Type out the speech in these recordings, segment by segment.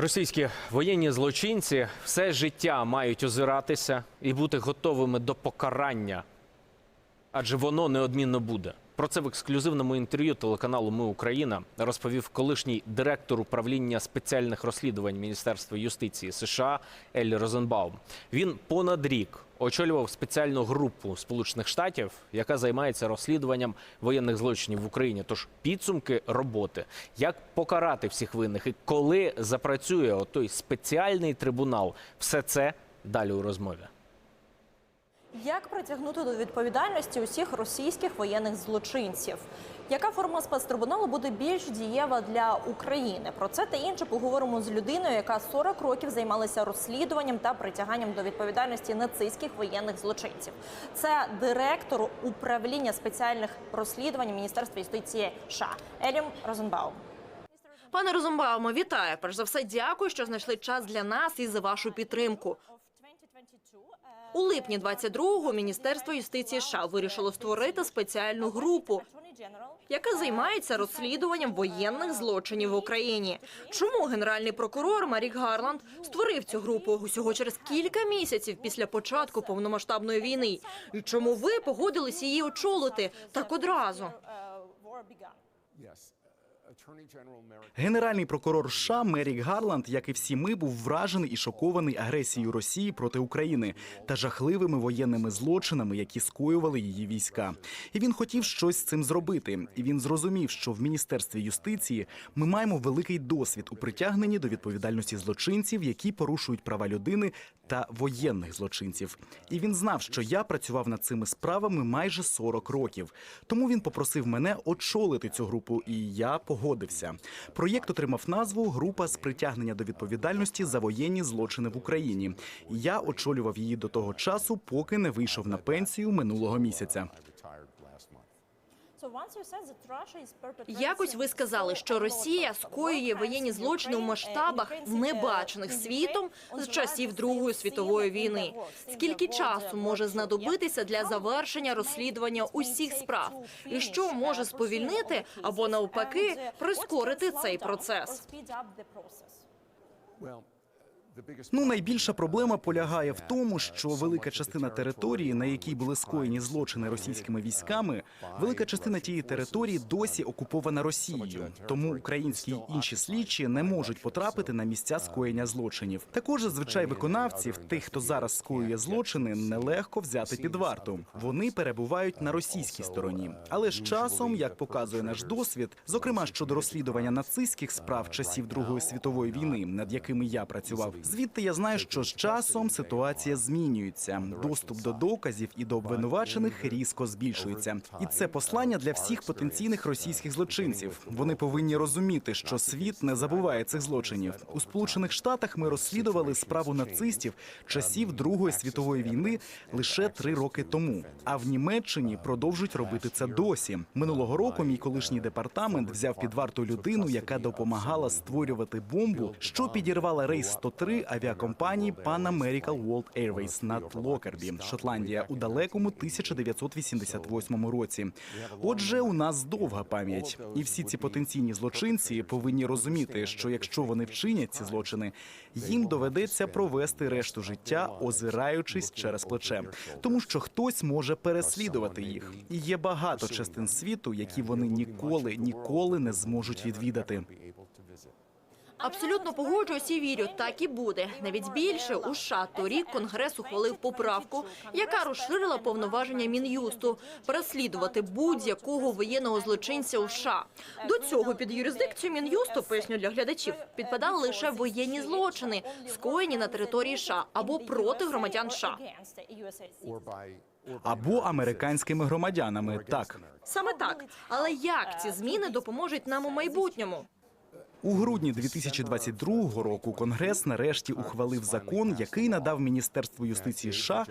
Російські воєнні злочинці все життя мають озиратися і бути готовими до покарання, адже воно неодмінно буде. Про це в ексклюзивному інтерв'ю телеканалу Ми Україна розповів колишній директор управління спеціальних розслідувань Міністерства юстиції США Ель Розенбаум. Він понад рік очолював спеціальну групу Сполучених Штатів, яка займається розслідуванням воєнних злочинів в Україні. Тож підсумки роботи, як покарати всіх винних і коли запрацює той спеціальний трибунал, все це далі у розмові. Як притягнути до відповідальності усіх російських воєнних злочинців? Яка форма спецтрибуналу буде більш дієва для України? Про це та інше поговоримо з людиною, яка 40 років займалася розслідуванням та притяганням до відповідальності нацистських воєнних злочинців. Це директор управління спеціальних розслідувань Міністерства юстиції США Елім Розенбаум. Пане Розумбауме, вітаю. Перш за все, дякую, що знайшли час для нас і за вашу підтримку. У липні 22-го Міністерство юстиції США вирішило створити спеціальну групу, яка займається розслідуванням воєнних злочинів в Україні. Чому генеральний прокурор Марік Гарланд створив цю групу усього через кілька місяців після початку повномасштабної війни? І чому ви погодились її очолити так одразу? Генеральний прокурор США Мерік Гарланд, як і всі ми, був вражений і шокований агресією Росії проти України та жахливими воєнними злочинами, які скоювали її війська. І він хотів щось з цим зробити. І він зрозумів, що в міністерстві юстиції ми маємо великий досвід у притягненні до відповідальності злочинців, які порушують права людини та воєнних злочинців. І він знав, що я працював над цими справами майже 40 років. Тому він попросив мене очолити цю групу, і я погодився. Проєкт отримав назву Група з притягнення до відповідальності за воєнні злочини в Україні. Я очолював її до того часу, поки не вийшов на пенсію минулого місяця. Якось ви сказали, що Росія скоює воєнні злочини у масштабах, небачених світом з часів Другої світової війни. Скільки часу може знадобитися для завершення розслідування усіх справ, і що може сповільнити або навпаки прискорити цей процес? Ну, найбільша проблема полягає в тому, що велика частина території, на якій були скоєні злочини російськими військами, велика частина тієї території досі окупована Росією. Тому українські й інші слідчі не можуть потрапити на місця скоєння злочинів. Також зазвичай виконавців, тих, хто зараз скоює злочини, нелегко взяти під варту. Вони перебувають на російській стороні. Але з часом, як показує наш досвід, зокрема щодо розслідування нацистських справ часів Другої світової війни, над якими я працював, звідти я знаю, що з часом ситуація змінюється. Доступ до доказів і до обвинувачених різко збільшується. І це послання для всіх потенційних російських злочинців. Вони повинні розуміти, що світ не забуває цих злочинів. У Сполучених Штатах ми розслідували справу нацистів часів Другої світової війни лише три роки тому. А в Німеччині продовжують робити це досі. Минулого року мій колишній департамент взяв під варту людину, яка допомагала створювати бомбу, що підірвала рейс 103 авіакомпанії Pan American World Airways над Локербі, Шотландія, у далекому 1988 році. Отже, у нас довга пам'ять, і всі ці потенційні злочинці повинні розуміти, що якщо вони вчинять ці злочини, їм доведеться провести решту життя, озираючись через плече, тому що хтось може переслідувати їх. І є багато частин світу, які вони ніколи ніколи не зможуть відвідати. Абсолютно погоджуюсь і вірю, так і буде. Навіть більше у США торік Конгрес ухвалив поправку, яка розширила повноваження мін'юсту переслідувати будь-якого воєнного злочинця у США. До цього під юрисдикцію мін'юсту поясню для глядачів підпадали лише воєнні злочини, скоєні на території США або проти громадян США. або американськими громадянами. Так Саме так. Але як ці зміни допоможуть нам у майбутньому? У грудні 2022 року Конгрес нарешті ухвалив закон, який надав Міністерству юстиції США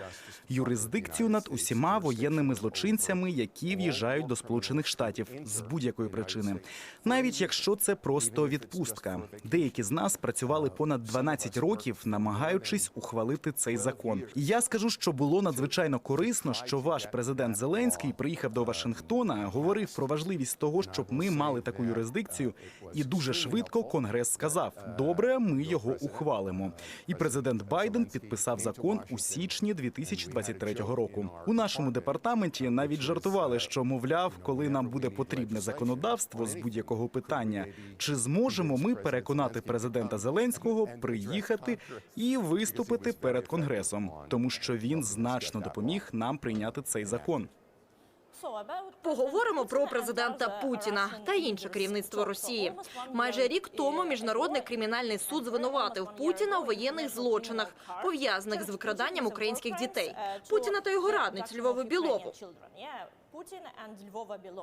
юрисдикцію над усіма воєнними злочинцями, які в'їжджають до Сполучених Штатів з будь-якої причини, навіть якщо це просто відпустка. Деякі з нас працювали понад 12 років, намагаючись ухвалити цей закон. І я скажу, що було надзвичайно корисно, що ваш президент Зеленський приїхав до Вашингтона, говорив про важливість того, щоб ми мали таку юрисдикцію, і дуже швидко швидко Конгрес сказав: добре, ми його ухвалимо. І президент Байден підписав закон у січні 2023 року. У нашому департаменті навіть жартували, що мовляв, коли нам буде потрібне законодавство з будь-якого питання, чи зможемо ми переконати президента Зеленського приїхати і виступити перед конгресом, тому що він значно допоміг нам прийняти цей закон. Поговоримо про президента Путіна та інше керівництво Росії. Майже рік тому міжнародний кримінальний суд звинуватив Путіна у воєнних злочинах, пов'язаних з викраданням українських дітей. Путіна та його радницю Львову Білову.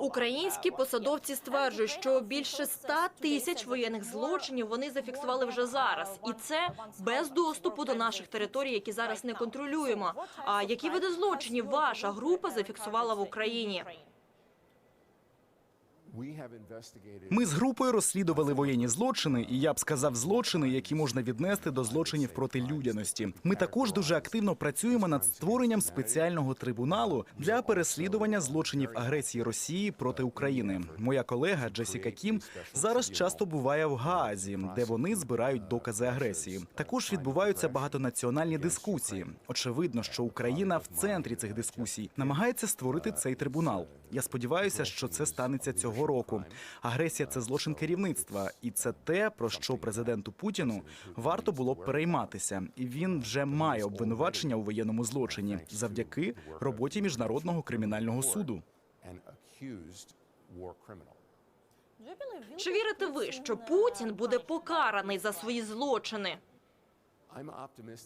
Українські посадовці стверджують, що більше ста тисяч воєнних злочинів вони зафіксували вже зараз, і це без доступу до наших територій, які зараз не контролюємо. А які види злочинів ваша група зафіксувала в Україні? Ми з групою розслідували воєнні злочини, і я б сказав, злочини, які можна віднести до злочинів проти людяності. Ми також дуже активно працюємо над створенням спеціального трибуналу для переслідування злочинів агресії Росії проти України. Моя колега Джесіка Кім зараз часто буває в Гаазі, де вони збирають докази агресії. Також відбуваються багатонаціональні дискусії. Очевидно, що Україна в центрі цих дискусій намагається створити цей трибунал. Я сподіваюся, що це станеться цього року. Агресія це злочин керівництва, і це те, про що президенту Путіну варто було б перейматися. І він вже має обвинувачення у воєнному злочині завдяки роботі міжнародного кримінального суду. Чи вірите ви, що Путін буде покараний за свої злочини?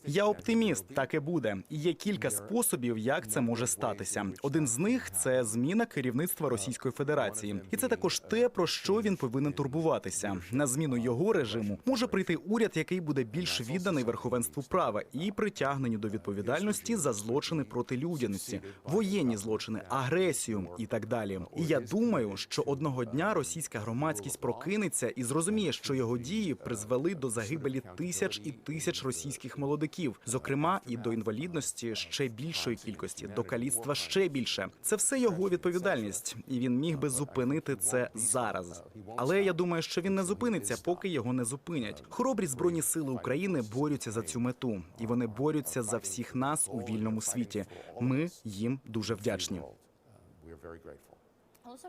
Я оптиміст, так і буде. Є кілька способів, як це може статися. Один з них це зміна керівництва Російської Федерації, і це також те, про що він повинен турбуватися. На зміну його режиму може прийти уряд, який буде більш відданий верховенству права і притягненню до відповідальності за злочини проти людяності, воєнні злочини, агресію і так далі. І я думаю, що одного дня російська громадськість прокинеться і зрозуміє, що його дії призвели до загибелі тисяч і тисяч російських молодиків, зокрема і до інвалідності ще більшої кількості, до каліцтва ще більше. Це все його відповідальність, і він міг би зупинити це зараз. Але я думаю, що він не зупиниться, поки його не зупинять. Хоробрі збройні сили України борються за цю мету, і вони борються за всіх нас у вільному світі. Ми їм дуже вдячні.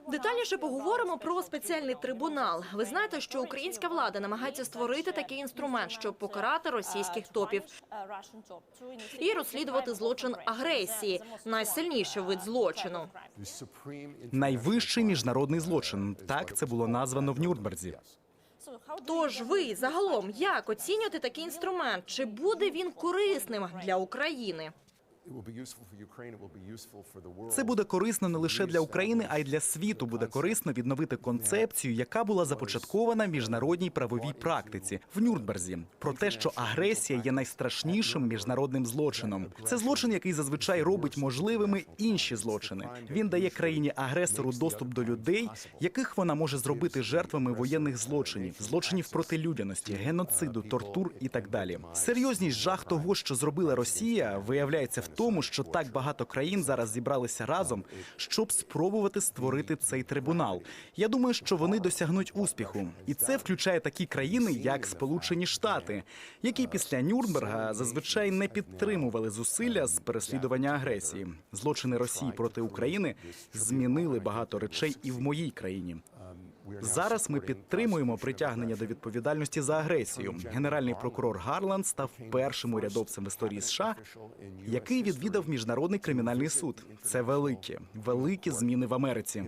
Детальніше поговоримо про спеціальний трибунал. Ви знаєте, що українська влада намагається створити такий інструмент, щоб покарати російських топів і розслідувати злочин агресії, найсильніший вид злочину. Найвищий міжнародний злочин. Так це було названо в Нюрнберзі. Тож ви загалом як оцінюєте такий інструмент? Чи буде він корисним для України? Це буде корисно не лише для України, а й для світу. Буде корисно відновити концепцію, яка була започаткована в міжнародній правовій практиці в Нюрнберзі. Про те, що агресія є найстрашнішим міжнародним злочином. Це злочин, який зазвичай робить можливими інші злочини. Він дає країні агресору доступ до людей, яких вона може зробити жертвами воєнних злочинів, злочинів проти людяності, геноциду, тортур і так далі. Серйозність жах того, що зробила Росія, виявляється в тому, що так багато країн зараз зібралися разом, щоб спробувати створити цей трибунал. Я думаю, що вони досягнуть успіху, і це включає такі країни, як Сполучені Штати, які після Нюрнберга зазвичай не підтримували зусилля з переслідування агресії. Злочини Росії проти України змінили багато речей і в моїй країні. Зараз ми підтримуємо притягнення до відповідальності за агресію. Генеральний прокурор Гарланд став першим урядовцем в історії США, який відвідав міжнародний кримінальний суд. Це великі, великі зміни в Америці.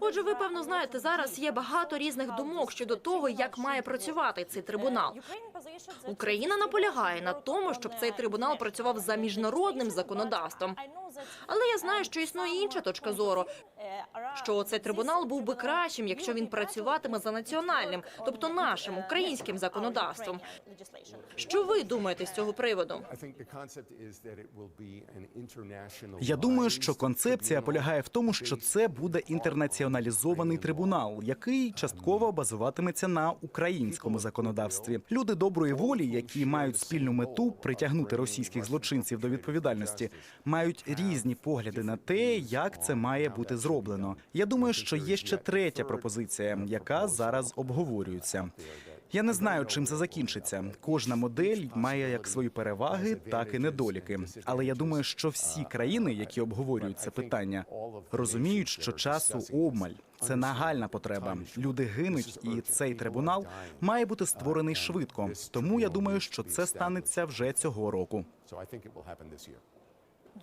Отже, ви певно знаєте, зараз є багато різних думок щодо того, як має працювати цей трибунал. Україна наполягає на тому, щоб цей трибунал працював за міжнародним законодавством. Але я знаю, що існує інша точка зору, що цей трибунал був би кращим, якщо він працюватиме за національним, тобто нашим українським законодавством. Що ви думаєте з цього приводу? Я думаю, що концепція полягає в тому, що це буде інтернаціоналізований трибунал, який частково базуватиметься на українському законодавстві. Люди доброї волі, які мають спільну мету притягнути російських злочинців до відповідальності, мають різні погляди на те, як це має бути зроблено. Я думаю, що є ще третя пропозиція, яка зараз обговорюється. Я не знаю, чим це закінчиться. Кожна модель має як свої переваги, так і недоліки. Але я думаю, що всі країни, які обговорюють це питання, розуміють, що часу обмаль. Це нагальна потреба. Люди гинуть, і цей трибунал має бути створений швидко. Тому я думаю, що це станеться вже цього року.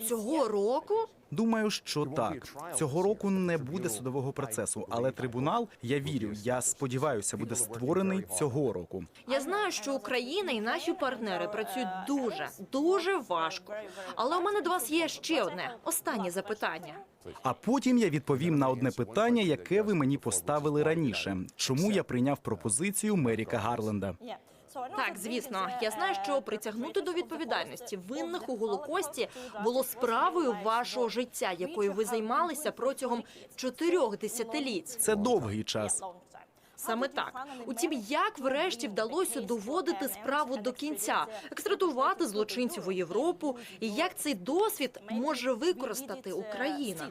Цього року? Думаю, що так цього року не буде судового процесу, але трибунал, я вірю, я сподіваюся, буде створений цього року. Я знаю, що Україна і наші партнери працюють дуже, дуже важко. Але у мене до вас є ще одне останнє запитання. А потім я відповім на одне питання, яке ви мені поставили раніше. Чому я прийняв пропозицію Меріка Гарленда? Так, звісно, я знаю, що притягнути до відповідальності винних у голокості було справою вашого життя, якою ви займалися протягом чотирьох десятиліть. Це довгий час. Саме так. Утім, як врешті вдалося доводити справу до кінця, екстрадувати злочинців у Європу, і як цей досвід може використати Україна?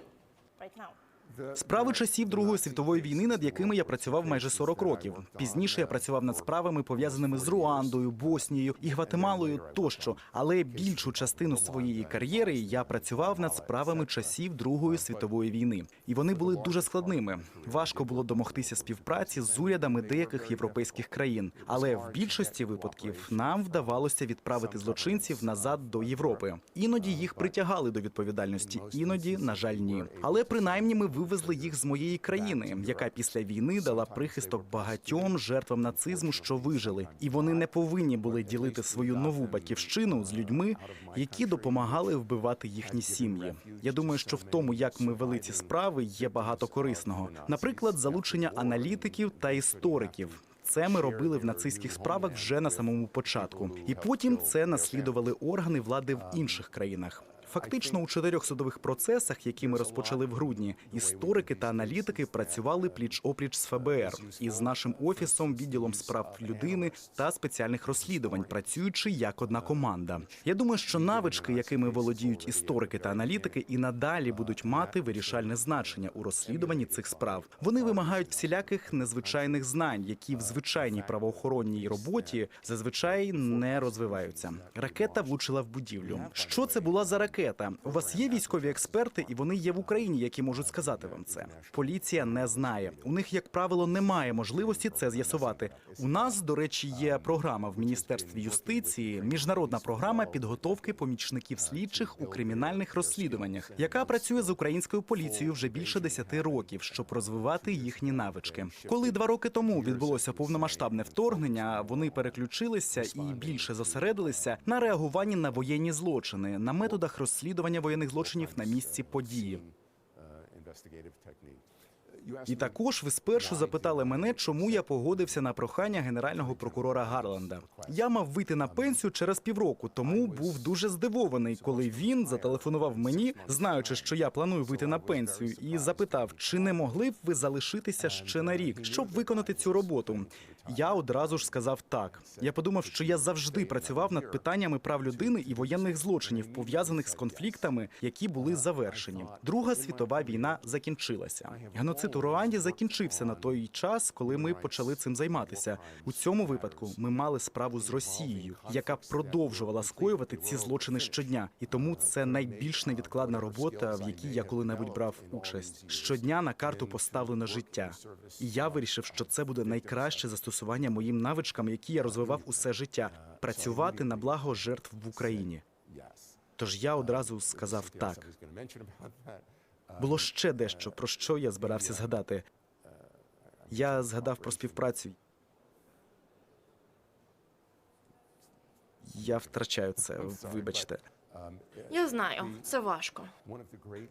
Справи часів Другої світової війни, над якими я працював майже 40 років. Пізніше я працював над справами, пов'язаними з Руандою, Боснією і Гватемалою тощо. Але більшу частину своєї кар'єри я працював над справами часів Другої світової війни, і вони були дуже складними. Важко було домогтися співпраці з урядами деяких європейських країн. Але в більшості випадків нам вдавалося відправити злочинців назад до Європи. Іноді їх притягали до відповідальності, іноді, на жаль, ні. Але принаймні ми вивезли їх з моєї країни, яка після війни дала прихисток багатьом жертвам нацизму, що вижили, і вони не повинні були ділити свою нову батьківщину з людьми, які допомагали вбивати їхні сім'ї. Я думаю, що в тому, як ми вели ці справи, є багато корисного. Наприклад, залучення аналітиків та істориків. Це ми робили в нацистських справах вже на самому початку, і потім це наслідували органи влади в інших країнах. Фактично у чотирьох судових процесах, які ми розпочали в грудні, історики та аналітики працювали пліч опліч з ФБР і з нашим офісом, відділом справ людини та спеціальних розслідувань, працюючи як одна команда. Я думаю, що навички, якими володіють історики та аналітики, і надалі будуть мати вирішальне значення у розслідуванні цих справ. Вони вимагають всіляких незвичайних знань, які в звичайній правоохоронній роботі зазвичай не розвиваються. Ракета влучила в будівлю. Що це була за ракета? У вас є військові експерти, і вони є в Україні, які можуть сказати вам це. Поліція не знає. У них, як правило, немає можливості це з'ясувати. У нас, до речі, є програма в міністерстві юстиції, міжнародна програма підготовки помічників слідчих у кримінальних розслідуваннях, яка працює з українською поліцією вже більше 10 років, щоб розвивати їхні навички. Коли два роки тому відбулося повномасштабне вторгнення, вони переключилися і більше зосередилися на реагуванні на воєнні злочини, на методах розслідування воєнних злочинів на місці події. І також ви спершу запитали мене, чому я погодився на прохання генерального прокурора Гарланда. Я мав вийти на пенсію через півроку, тому був дуже здивований, коли він зателефонував мені, знаючи, що я планую вийти на пенсію, і запитав, чи не могли б ви залишитися ще на рік, щоб виконати цю роботу. Я одразу ж сказав так. Я подумав, що я завжди працював над питаннями прав людини і воєнних злочинів, пов'язаних з конфліктами, які були завершені. Друга світова війна закінчилася. Геноцид у Руанді закінчився на той час, коли ми почали цим займатися. У цьому випадку ми мали справу з Росією, яка продовжувала скоювати ці злочини щодня, і тому це найбільш невідкладна робота, в якій я коли-небудь брав участь. Щодня на карту поставлено життя, і я вирішив, що це буде найкраще застосування моїм навичкам, які я розвивав усе життя працювати на благо жертв в Україні. Тож я одразу сказав так. Було ще дещо, про що я збирався згадати. Я згадав про співпрацю. Я втрачаю це, вибачте. Я знаю, це важко.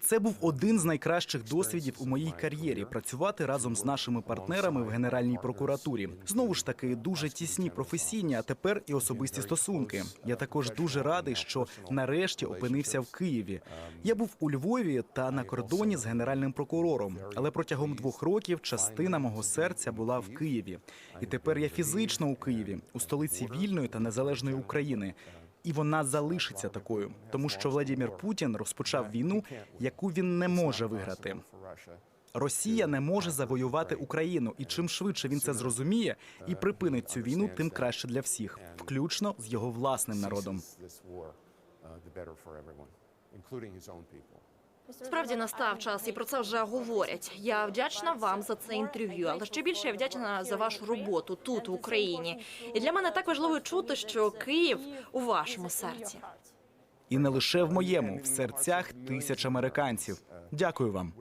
Це був один з найкращих досвідів у моїй кар'єрі працювати разом з нашими партнерами в Генеральній прокуратурі. Знову ж таки, дуже тісні професійні, а тепер і особисті стосунки. Я також дуже радий, що нарешті опинився в Києві. Я був у Львові та на кордоні з генеральним прокурором, але протягом двох років частина мого серця була в Києві. І тепер я фізично у Києві, у столиці вільної та незалежної України. І вона залишиться такою, тому що Владимир Путін розпочав війну, яку він не може виграти. Росія не може завоювати Україну, і чим швидше він це зрозуміє і припинить цю війну, тим краще для всіх, включно з його власним народом. Справді настав час, і про це вже говорять. Я вдячна вам за це інтерв'ю, але ще більше я вдячна за вашу роботу тут в Україні. І для мене так важливо чути, що Київ у вашому серці. І не лише в моєму, в серцях тисяч американців. Дякую вам.